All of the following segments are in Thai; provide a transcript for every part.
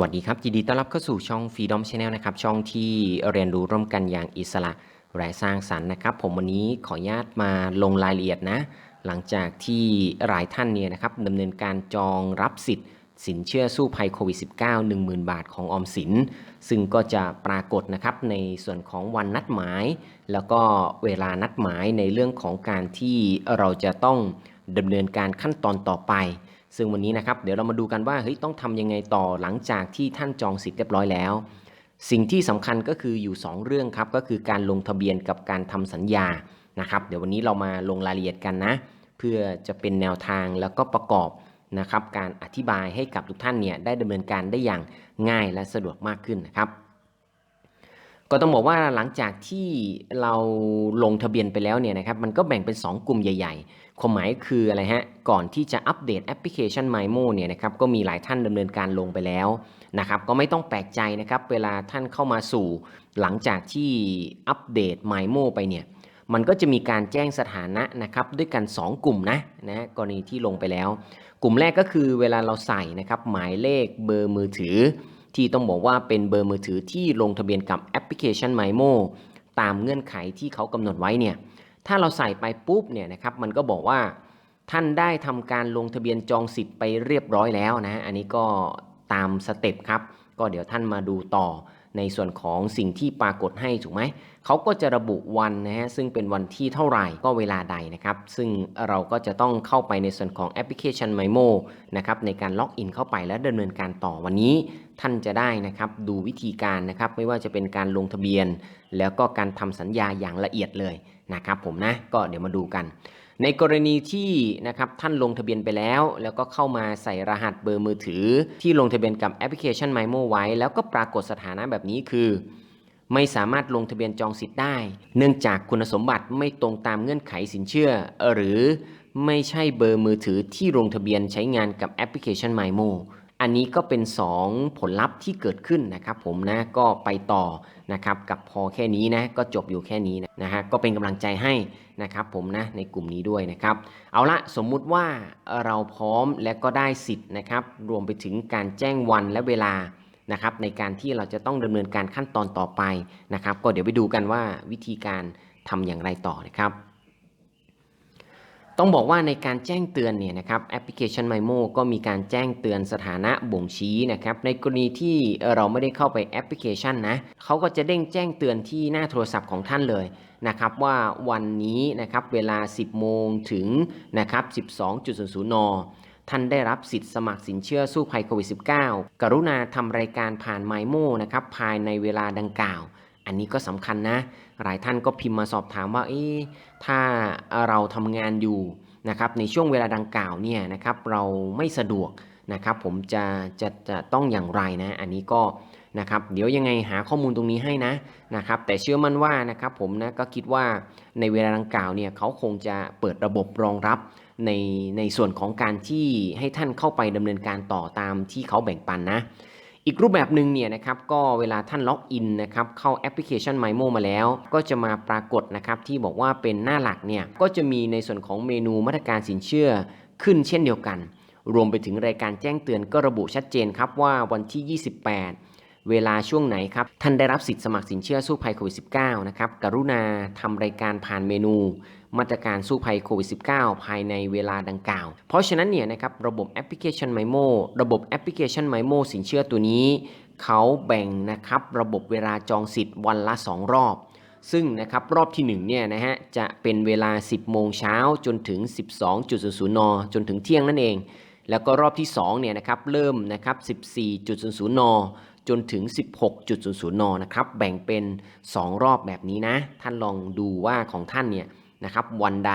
วัสดีครับยินดีต้อนรับเข้าสู่ช่อง Freedom Channel นะครับ ช่องที่เรียนรู้ร่วมกันอย่างอิสระและสร้างสรรค์นะครับ ผมวันนี้ขออนุญาตมาลงรายละเอียดนะ หลังจากที่หลายท่านเนี่ยนะครับดำเนินการจองรับสิทธิ์ สินเชื่อสู้ภัยโควิด -19 10,000 บาทของออมสิน ซึ่งก็จะปรากฏนะครับในส่วนของวันนัดหมาย แล้วก็เวลานัดหมายในเรื่องของการที่เราจะต้องดำเนินการขั้นตอนต่อไป ซึ่งวันนี้นะครับเดี๋ยวเรามาดูกันว่าเฮ้ยต้องทำยังไงต่อหลังจากที่ท่านจองสิทธิ์เรียบร้อยแล้ว สิ่งที่สำคัญก็คืออยู่ 2 เรื่องครับก็คือการลงทะเบียนกับการทำสัญญานะครับ เดี๋ยววันนี้เรามาลงรายละเอียดกันนะ เพื่อจะเป็นแนวทางแล้วก็ประกอบนะครับการอธิบายให้กับทุกท่านเนี่ยได้ดำเนินการได้อย่างง่ายและสะดวกมากขึ้นนะครับ ก็ต้องบอกว่าหลังจากที่เราลงทะเบียนไปแล้วเนี่ยนะครับมันก็แบ่งเป็น 2 กลุ่มใหญ่ ๆ ความหมายคืออะไรฮะก่อนที่จะอัปเดตแอปพลิเคชัน MyMo เนี่ยนะครับก็มีหลายท่านดำเนินการลงไปแล้วนะครับก็ไม่ต้องแปลกใจนะครับเวลาท่านเข้ามาสู่หลังจากที่อัปเดต MyMo ไปเนี่ยมันก็จะมีการแจ้งสถานะนะครับด้วยกัน 2 กลุ่มนะนะกรณีที่ลงไปแล้ว กลุ่มแรกก็คือเวลาเราใส่นะครับหมายเลขเบอร์มือถือ ที่ต้องบอกว่าเป็นเบอร์มือถือที่ลงทะเบียนกับแอปพลิเคชัน MyMo ตามเงื่อนไขที่เขากำหนดไว้เนี่ยถ้าเราใส่ไปปุ๊บเนี่ยนะครับมันก็บอกว่าท่านได้ทำการลงทะเบียนจองสิทธิ์ไปเรียบร้อยแล้วนะอันนี้ก็ตามสเต็ปครับ ก็เดี๋ยวท่านมาดูต่อในส่วนของสิ่งที่ปรากฏให้ถูกไหม เขาก็จะระบุวันนะฮะซึ่งเป็นวันที่เท่าไหร่ก็เวลาใดนะครับ ซึ่งเราก็จะต้องเข้าไปในส่วนของแอปพลิเคชัน MyMo นะครับในการล็อกอินเข้าไปและดำเนินการต่อวันนี้ ท่านจะได้นะครับดูวิธีการนะครับไม่ว่าจะเป็นการลงทะเบียน แล้วก็การทำสัญญาอย่างละเอียดเลยนะครับผมนะก็เดี๋ยวมาดูกัน ในกรณีที่นะครับท่านลงทะเบียนไปแล้ว แล้วก็เข้ามาใส่รหัสเบอร์มือถือ ที่ลงทะเบียนกับแอปพลิเคชัน MyMo ไว้ แล้วก็ปรากฏสถานะแบบนี้คือ ไม่สามารถลงทะเบียนจองสิทธิ์ได้ เนื่องจากคุณสมบัติไม่ตรงตามเงื่อนไขสินเชื่อ หรือไม่ใช่เบอร์มือถือที่ลงทะเบียนใช้งานกับแอปพลิเคชัน MyMo อันนี้ก็เป็น 2 ผลลัพธ์ที่เกิดขึ้นนะครับผมนะก็ไปต่อนะครับกับพอแค่นี้นะก็จบอยู่แค่นี้นะฮะก็เป็นกำลังใจให้นะครับผมนะในกลุ่มนี้ด้วยนะครับเอาละสมมุติว่าเราพร้อมและก็ได้สิทธิ์นะครับรวมไปถึงการแจ้งวันและเวลานะครับในการที่เราจะต้องดำเนินการขั้นตอนต่อไปนะครับก็เดี๋ยวไปดูกันว่าวิธีการทำอย่างไรต่อนะครับ ต้องบอกว่าในการแจ้งเตือนเนี่ยนะครับแอปพลิเคชัน MyMo ก็มีการแจ้งเตือนสถานะบ่งชี้นะครับในกรณีที่เราไม่ได้เข้าไปแอปพลิเคชันนะเขาก็จะเด้งแจ้งเตือนที่หน้าโทรศัพท์ของท่านเลยนะครับว่าวันนี้นะครับเวลา 10 โมงถึงนะครับ 12.00 น ท่านได้รับสิทธิ์สมัครสินเชื่อสู้ภัยโควิด -19 กรุณาทำรายการผ่าน MyMo นะครับภายในเวลาดังกล่าว อันนี้ก็สำคัญนะ หลายท่านก็พิมพ์มาสอบถามว่าเอ๊ะถ้าเราทำงานอยู่นะครับในช่วงเวลาดังกล่าวเนี่ยนะครับเราไม่สะดวกนะครับผมจะจะจะต้องอย่างไรนะ อันนี้ก็นะครับเดี๋ยวยังไงหาข้อมูลตรงนี้ให้นะนะครับแต่เชื่อมั่นว่านะครับผมนะก็คิดว่าในเวลาดังกล่าวเนี่ยเขาคงจะเปิดระบบรองรับในในส่วนของการที่ให้ท่านเข้าไปดำเนินการต่อตามที่เขาแบ่งปันนะ อีกรูปแบบหนึ่งเนี่ยนะครับก็เวลาท่านล็อกอินนะครับเข้าแอปพลิเคชัน MyMo มาแล้ว ก็จะมาปรากฏนะครับที่บอกว่าเป็นหน้าหลักเนี่ยก็จะมีในส่วนของเมนูมาตรการสินเชื่อขึ้นเช่นเดียวกัน รวมไปถึงรายการแจ้งเตือนก็ระบุชัดเจนครับว่าวันที่ 28 เวลาช่วงไหนครับท่านได้รับสิทธิ์สมัครสินเชื่อสู้ภัยโควิด -19 นะครับกรุณาทำรายการผ่านเมนู มาตรการสู้ภัยโควิด -19 ภายในเวลาดังกล่าว เพราะฉะนั้นเนี่ยนะครับระบบแอปพลิเคชัน MyMo ระบบแอปพลิเคชัน MyMo สินเชื่อตัวนี้ เขาแบ่งนะครับระบบเวลาจองสิทธิ์วันละ 2 รอบ ซึ่งนะครับรอบที่1เนี่ยนะฮะจะเป็นเวลา 10 โมงเช้าจนถึง 12.00 น จนถึงเที่ยงนั่นเอง แล้วก็รอบที่2เนี่ยนะครับเริ่มนะครับ14.00 นจนถึง 16.00 น นะครับ แบ่งเป็น 2 รอบแบบนี้นะ ท่านลองดูว่าของท่านเนี่ย นะครับวันใด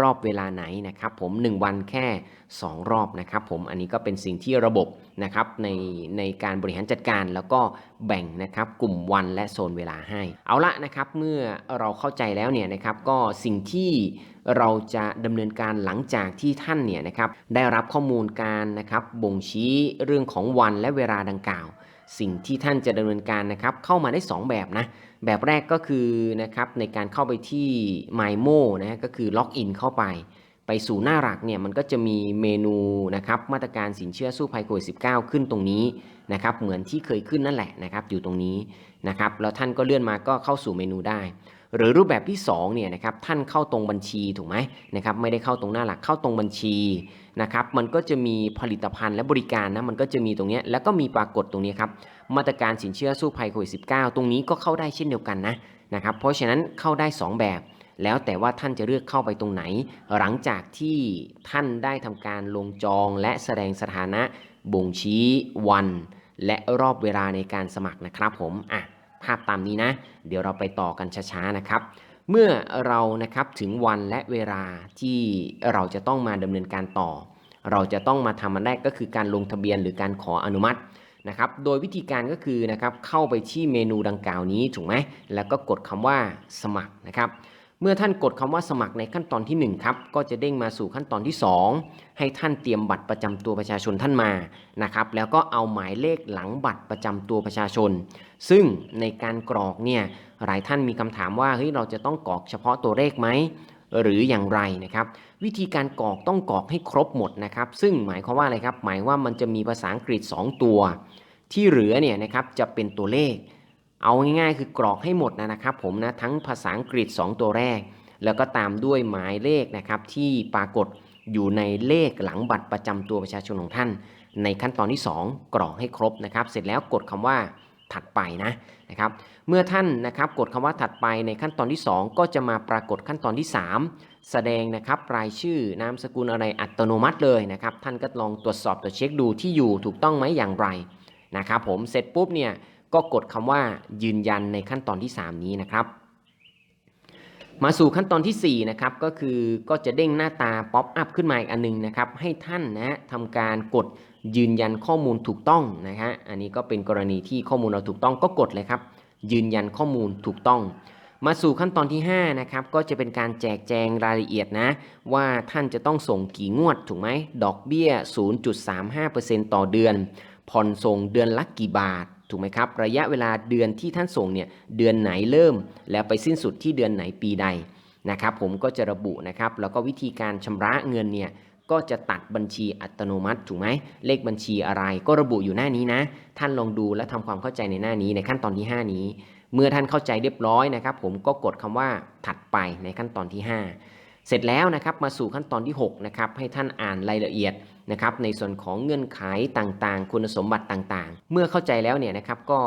รอบเวลาไหนนะครับผม 1 วันแค่ 2 รอบนะครับผมอันนี้ก็เป็นสิ่งที่ระบบนะครับในในการบริหารจัดการแล้วก็แบ่งนะครับกลุ่มวันและโซนเวลาให้ เอาละนะครับเมื่อเราเข้าใจแล้วเนี่ยนะครับก็สิ่งที่เราจะดำเนินการหลังจากที่ท่านเนี่ยนะครับได้รับข้อมูลการนะครับบ่งชี้เรื่องของวันและเวลาดังกล่าว สิ่งที่ท่านจะดำเนินการนะครับเข้ามาได้ 2 แบบนะ แบบแรกก็คือนะครับในการเข้าไปที่ MyMo นะก็คือล็อกอินเข้าไป ไปสู่หน้าหลักเนี่ยมันก็จะมีเมนูนะครับมาตรการสินเชื่อสู้ภัยโควิด -19 ขึ้นตรงนี้นะครับเหมือนที่เคยขึ้นนั่นแหละนะครับอยู่ตรงนี้นะครับแล้วท่านก็เลื่อนมาก็เข้าสู่เมนูได้ หรือรูปแบบที่2เนี่ยนะครับท่านเข้าตรงบัญชีถูกไหมนะครับไม่ได้เข้าตรงหน้าหลักเข้าตรงบัญชีนะครับมันก็จะมีผลิตภัณฑ์และบริการนะมันก็จะมีตรงนี้แล้วก็มีปรากฏตรงนี้ครับมาตรการสินเชื่อสู้ภัยโควิด -19 ตรงนี้ก็เข้าได้เช่นเดียวกันนะนะครับเพราะฉะนั้นเข้าได้ 2 แบบแล้วแต่ว่าท่านจะเลือกเข้าไปตรงไหน หลังจากที่ท่านได้ทำการลงจองและแสดงสถานะบ่งชี้วัน และรอบเวลาในการสมัครนะครับผมอะาพตามนี้นะ เดี๋ยวเราไปต่อกันช้าๆนะครับ เมื่อเรานะครับถึงวันและเวลาที่เราจะต้องมาดำเนินการต่อ เราจะต้องมาทำมันแรกก็คือการลงทะเบียนหรือการขออนุมัตินะครับ โดยวิธีการก็คือนะครับเข้าไปที่เมนูดังกล่าวนี้ถูกไหมแล้วก็กดคำว่าสมัครนะครับ เมื่อท่านกดคำว่าสมัครในขั้นตอนที่ 1 ครับ ก็จะเด้งมาสู่ขั้นตอนที่ 2 ให้ท่านเตรียมบัตรประจำตัวประชาชนท่านมานะครับ แล้วก็เอาหมายเลขหลังบัตรประจำตัวประชาชน ซึ่งในการกรอกเนี่ยหลายท่านมีคำถามว่าเฮ้ยเราจะต้องกรอกเฉพาะตัวเลขไหมหรืออย่างไรนะครับ วิธีการกรอกต้องกรอกให้ครบหมดนะครับ ซึ่งหมายความว่าอะไรครับ หมายว่ามันจะมีภาษาอังกฤษ 2 ตัว ที่เหลือเนี่ยนะครับจะเป็นตัวเลข เอาง่ายๆ คือกรอกให้หมดนะนะครับผมนะทั้งภาษาอังกฤษ 2 ตัวแรก แล้วก็ตามด้วยหมายเลขนะครับที่ปรากฏอยู่ในเลขหลังบัตรประจำตัวประชาชนของท่าน ในขั้นตอนที่ 2 กรอกให้ครบนะครับ เสร็จแล้วกดคำว่าถัดไปนะนะครับ เมื่อท่านนะครับกดคำว่าถัดไปในขั้นตอนที่ 2 ก็จะมาปรากฏขั้นตอนที่ 3 แสดงนะครับรายชื่อนามสกุลอะไรอัตโนมัติเลยนะครับ ท่านก็ลองตรวจสอบตรวจเช็คดูที่อยู่ถูกต้องไหมอย่างไรนะครับผมเสร็จปุ๊บเนี่ย ก็กดคำว่ายืนยันในขั้นตอนที่ 3 นี้นะครับ มาสู่ขั้นตอนที่4นะครับก็คือก็จะเด้งหน้าตาป๊อปอัพขึ้นมาอีกอันนึงนะครับให้ท่านนะทำการกดยืนยันข้อมูลถูกต้องนะฮะอันนี้ก็เป็นกรณีที่ข้อมูลเราถูกต้องก็กดเลยครับ ยืนยันข้อมูลถูกต้องมาสู่ขั้นตอนที่ 5 นะครับ ก็จะเป็นการแจกแจงรายละเอียดนะ ว่าท่านจะต้องส่งกี่งวดถูกไหม ดอกเบี้ย 0.35%ต่อเดือน ผ่อนส่งเดือนละกี่บาท ถูกไหมครับ ระยะเวลาเดือนที่ท่านส่งเนี่ยเดือนไหนเริ่ม แล้วไปสิ้นสุดที่เดือนไหนปีใดนะครับ ผมก็จะระบุนะครับ แล้วก็วิธีการชำระเงินเนี่ยก็จะตัดบัญชีอัตโนมัติถูกไหมเลขบัญชีอะไรก็ระบุอยู่หน้านี้นะ ท่านลองดูและทำความเข้าใจในหน้านี้ในขั้นตอนที่ 5 นี้ เมื่อท่านเข้าใจเรียบร้อยนะครับ ผมก็กดคำว่าถัดไปในขั้นตอนที่ 5 เสร็จแล้วนะครับมาสู่ขั้นตอนที่6นะครับให้ท่านอ่านรายละเอียด นะครับในส่วนของเงื่อนไขต่างๆ คุณสมบัติต่างๆ เมื่อเข้าใจแล้วเนี่ยนะครับก็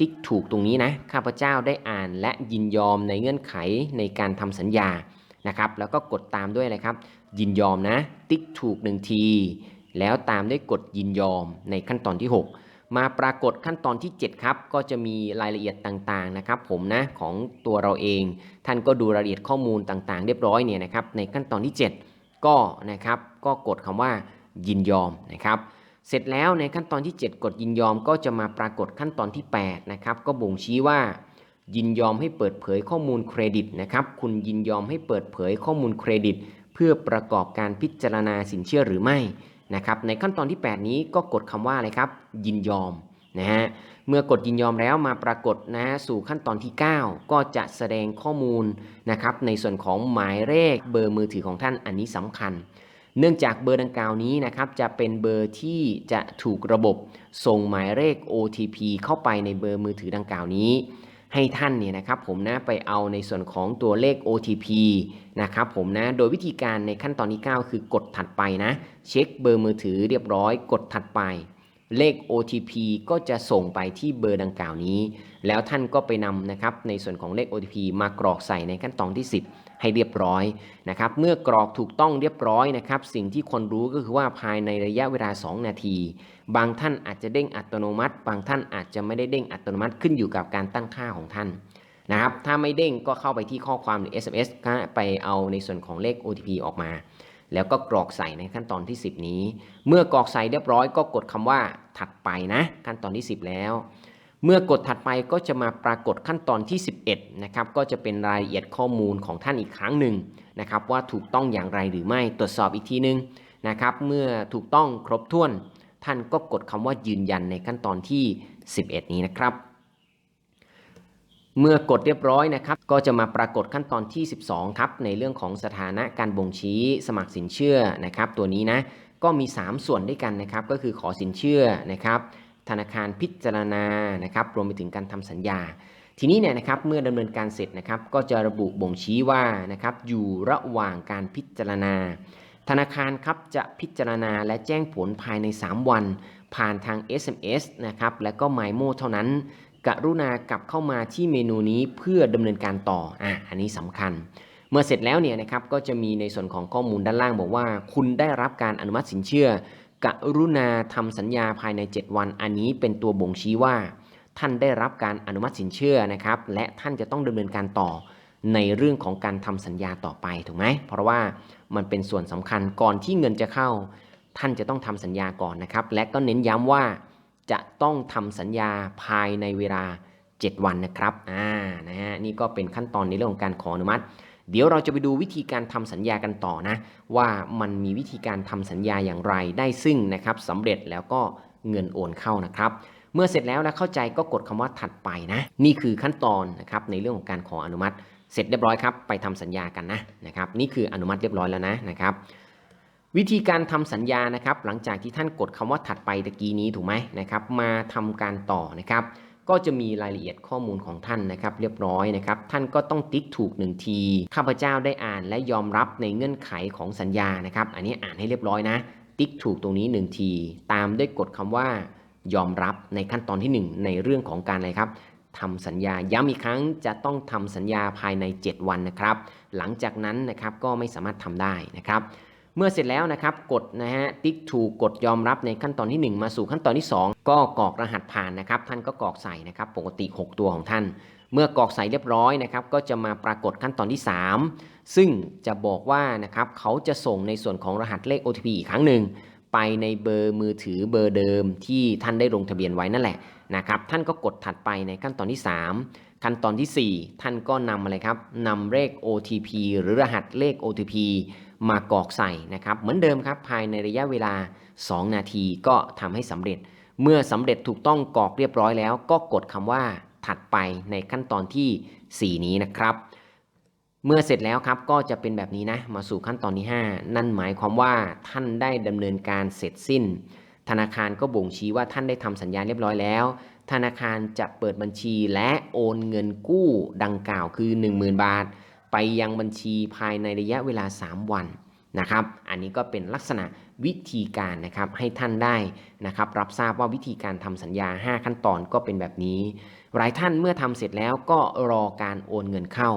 ติ๊กถูกตรงนี้นะข้าพเจ้าได้อ่านและยินยอมในเงื่อนไขในการทำสัญญานะครับแล้วก็กดตามด้วยอะไรครับ ยินยอมนะ ติ๊กถูกหนึ่งที แล้วตามด้วยกดยินยอมในขั้นตอนที่ 6 มาปรากฏขั้นตอนที่ 7 ครับ ก็จะมีรายละเอียดต่างๆนะครับ ผมนะของตัวเราเอง ท่านก็ดูรายละเอียดข้อมูลต่างๆ เรียบร้อยเนี่ยนะครับในขั้นตอนที่ 7 ก็นะครับก็กดคำว่า ยินยอมนะครับเสร็จแล้วในขั้นตอนที่ 7กดยินยอมก็จะมาปรากฏขั้นตอนที่8นะครับก็บ่งชี้ว่า ยินยอมให้เปิดเผยข้อมูลเครดิตนะครับคุณยินยอมให้เปิดเผยข้อมูลเครดิต เพื่อประกอบการพิจารณาสินเชื่อหรือไม่นะครับในขั้นตอนที่ 8 นี้ก็กดคำว่าอะไรครับ ยินยอมนะฮะเมื่อกดยินยอมแล้วมาปรากฏนะสู่ขั้นตอนที่ 9 ก็จะแสดงข้อมูลนะครับในส่วนของหมายเลขเบอร์มือถือของท่านอันนี้สำคัญ เนื่องจากเบอร์ดังกล่าวนี้นะครับจะเป็นเบอร์ที่จะถูกระบบส่งหมายเลข OTP เข้าไปในเบอร์มือถือดังกล่าวนี้ ให้ท่านเนี่ยนะครับผมนะไปเอาในส่วนของตัวเลข OTP นะครับผมนะโดยวิธีการในขั้นตอนที่ 9 คือกดถัดไปนะ เช็คเบอร์มือถือเรียบร้อย กดถัดไป เลข OTP ก็จะส่งไปที่เบอร์ดังกล่าวนี้ แล้วท่านก็ไปนำนะครับในส่วนของเลข OTP มากรอกใส่ในขั้นตอนที่ 10 ให้เรียบร้อยนะครับ เมื่อกรอกถูกต้องเรียบร้อยนะครับ สิ่งที่คนรู้ก็คือว่าภายในระยะเวลา 2 นาที บางท่านอาจจะเด้งอัตโนมัติ บางท่านอาจจะไม่ได้เด้งอัตโนมัติขึ้นอยู่กับการตั้งค่าของท่านนะครับ ถ้าไม่เด้งก็เข้าไปที่ข้อความหรือ SMS ไปเอาในส่วนของเลข OTP ออกมา แล้วก็กรอกใส่ในขั้นตอนที่ 10 นี้ เมื่อกรอกใส่เรียบร้อยก็กดคำว่าถัดไปนะ ขั้นตอนที่ 10 แล้ว เมื่อกดถัดไปก็จะมาปรากฏขั้นตอนที่ 11นะครับก็จะเป็นรายละเอียดข้อมูลของท่านอีกครั้งหนึ่งนะครับว่าถูกต้องอย่างไรหรือไม่ตรวจสอบอีกทีนึงนะครับเมื่อถูกต้องครบถ้วน ท่านก็กดคำว่ายืนยันในขั้นตอนที่ 11 นี้นะครับ เมื่อกดเรียบร้อยนะครับก็จะมาปรากฏขั้นตอนที่ 12 ครับ ในเรื่องของสถานะการบ่งชี้สมัครสินเชื่อนะครับตัวนี้นะก็มี 3 ส่วนด้วยกันนะครับก็คือขอสินเชื่อนะครับธนาคารพิจารณานะครับรวมไปถึงการทำสัญญา ทีนี้เนี่ยนะครับเมื่อดำเนินการเสร็จนะครับก็จะระบุบ่งชี้ว่านะครับอยู่ระหว่างการพิจารณา ธนาคารครับจะพิจารณาและแจ้งผลภายใน 3 วัน ผ่านทาง SMS นะครับและก็ m ม m o เท่านั้น กรุณากลับเข้ามาที่เมนูนี้เพื่อดำเนินการต่ออะอันนี้สำคัญ เมื่อเสร็จแล้วเนี่ยนะครับก็จะมีในส่วนของข้อมูลด้านล่างบอกว่า คุณได้รับการอนุมัติสินเชื่อกรุณาทำสัญญาภายใน 7 วัน อันนี้เป็นตัวบ่งชี้ว่า ท่านได้รับการอนุมัติสินเชื่อนะครับ และท่านจะต้องดำเนินการต่อในเรื่องของการทำสัญญาต่อไปถูกไหมเพราะว่ามันเป็นส่วนสำคัญก่อนที่เงินจะเข้า ท่านจะต้องทำสัญญาก่อนนะครับ และก็เน้นย้ำว่า จะต้องทำสัญญาภายในเวลา 7 วันนะครับอ่านะฮะนี่ก็เป็นขั้นตอนในเรื่องของการขออนุมัติ เดี๋ยวเราจะไปดูวิธีการทำสัญญากันต่อนะ ว่ามันมีวิธีการทำสัญญาอย่างไรได้ซึ่งนะครับสำเร็จแล้วก็เงินโอนเข้านะครับ เมื่อเสร็จแล้วนะเข้าใจก็กดคำว่าถัดไปนะ นี่คือขั้นตอนนะครับในเรื่องของการขออนุมัติ เสร็จเรียบร้อยครับไปทำสัญญากันนะนะครับ นี่คืออนุมัติเรียบร้อยแล้วนะนะครับ วิธีการทำสัญญานะครับหลังจากที่ท่านกดคำว่าถัดไปตะกี้นี้ถูกไหมนะครับมาทำการต่อนะครับ ก็จะมีรายละเอียดข้อมูลของท่านนะครับ เรียบร้อยนะครับ ท่านก็ต้องติ๊กถูกหนึ่งทีข้าพเจ้าได้อ่านและยอมรับในเงื่อนไขของสัญญานะครับ อันนี้อ่านให้เรียบร้อยนะ ติ๊กถูกตรงนี้หนึ่งที ตามด้วยกดคำว่ายอมรับในขั้นตอนที่หนึ่งในเรื่องของการอะไรครับทำสัญญาย้ำอีกครั้งจะต้องทำสัญญาภายใน 7 วันนะครับ หลังจากนั้นนะครับก็ไม่สามารถทำได้นะครับ เมื่อเสร็จแล้วนะครับกดนะฮะติ๊กถูกกดยอมรับในขั้นตอนที่ 1 มาสู่ขั้นตอนที่ 2 ก็กรอกรหัสผ่านนะครับ ท่านก็กรอกใส่นะครับปกติ 6 ตัวของท่าน เมื่อกรอกใส่เรียบร้อยนะครับก็จะมาปรากฏขั้นตอนที่ 3 ซึ่งจะบอกว่านะครับเขาจะส่งในส่วนของรหัสเลข OTP อีกครั้งหนึ่งไปในเบอร์มือถือเบอร์เดิมที่ท่านได้ลงทะเบียนไว้นั่นแหละนะครับท่านก็กดถัดไปในขั้นตอนที่ 3 ขั้นตอนที่ 4 ท่านก็นำอะไรครับนำเลข OTP หรือรหัสเลข OTP มากรอกใส่นะครับเหมือนเดิมครับภายในระยะเวลา 2 นาทีก็ทำให้สำเร็จ เมื่อสำเร็จถูกต้องกรอกเรียบร้อยแล้ว ก็กดคำว่าถัดไปในขั้นตอนทีสี่ 4 นี้นะครับ เมื่อเสร็จแล้วครับก็จะเป็นแบบนี้นะมาสู่ขั้นตอนที่ 5 นั่นหมายความว่าท่านได้ดำเนินการเสร็จสิ้น ธนาคารก็บ่งชี้ว่าท่านได้ทำสัญญาเรียบร้อยแล้ว ธนาคารจะเปิดบัญชีและโอนเงินกู้ดังกล่าวคือ 10,000 บาท ไปยังบัญชีภายในระยะเวลา 3 วันนะครับ อันนี้ก็เป็นลักษณะวิธีการนะครับให้ท่านได้นะครับ รับทราบว่าวิธีการทำสัญญา 5 ขั้นตอนก็เป็นแบบนี้ หลายท่านเมื่อทำเสร็จแล้วก็รอการโอนเงินเข้า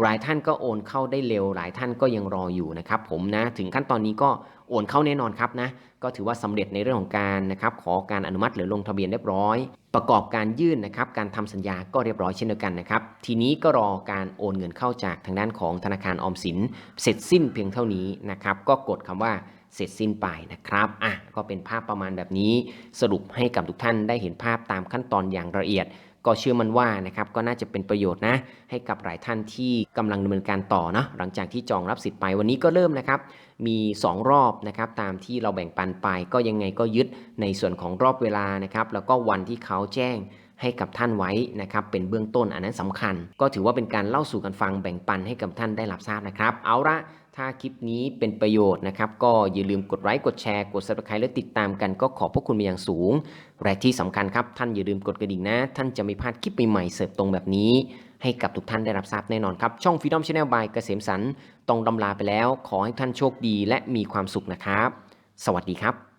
หลายท่านก็โอนเข้าได้เร็ว หลายท่านก็ยังรออยู่นะครับผมนะถึงขั้นตอนนี้ก็โอนเข้าแน่นอนครับนะก็ถือว่าสำเร็จในเรื่องของการนะครับขอการอนุมัติหรือลงทะเบียนเรียบร้อย ประกอบการยื่นนะครับการทำสัญญาก็เรียบร้อยเช่นเดียวกันนะครับทีนี้ก็รอการโอนเงินเข้าจากทางด้านของธนาคารออมสิน เสร็จสิ้นเพียงเท่านี้นะครับก็กดคำว่าเสร็จสิ้นไปนะครับ อะ ก็เป็นภาพประมาณแบบนี้ สรุปให้กับทุกท่านได้เห็นภาพตามขั้นตอนอย่างละเอียด ก็เชื่อมันว่านะครับก็น่าจะเป็นประโยชน์นะให้กับหลายท่านที่กำลังดำเนินการต่อเนาะหลังจากที่จองรับสิทธิ์ไปวันนี้ก็เริ่มนะครับมี 2 รอบนะครับตามที่เราแบ่งปันไป ก็ยังไงก็ยึดในส่วนของรอบเวลานะครับแล้วก็วันที่เขาแจ้งให้กับท่านไว้นะครับเป็นเบื้องต้นอันนั้นสำคัญ ก็ถือว่าเป็นการเล่าสู่กันฟังแบ่งปันให้กับท่านได้รับทราบนะครับ เอาละ ถ้าคลิปนี้เป็นประโยชน์นะครับ ก็อย่าลืมกดไลค์กดแชร์กด subscribe และติดตามกันก็ขอบพระคุณเป็นอย่างสูง และที่สำคัญครับ ท่านอย่าลืมกดกระดิ่งนะ ท่านจะไม่พลาดคลิปใหม่ๆเสิร์ฟตรงแบบนี้ ให้กับทุกท่านได้รับทราบแน่นอนครับ ช่อง Freedom Channel by เกษมสันต์ต้องดำลาไปแล้ว ขอให้ท่านโชคดีและมีความสุขนะครับ สวัสดีครับ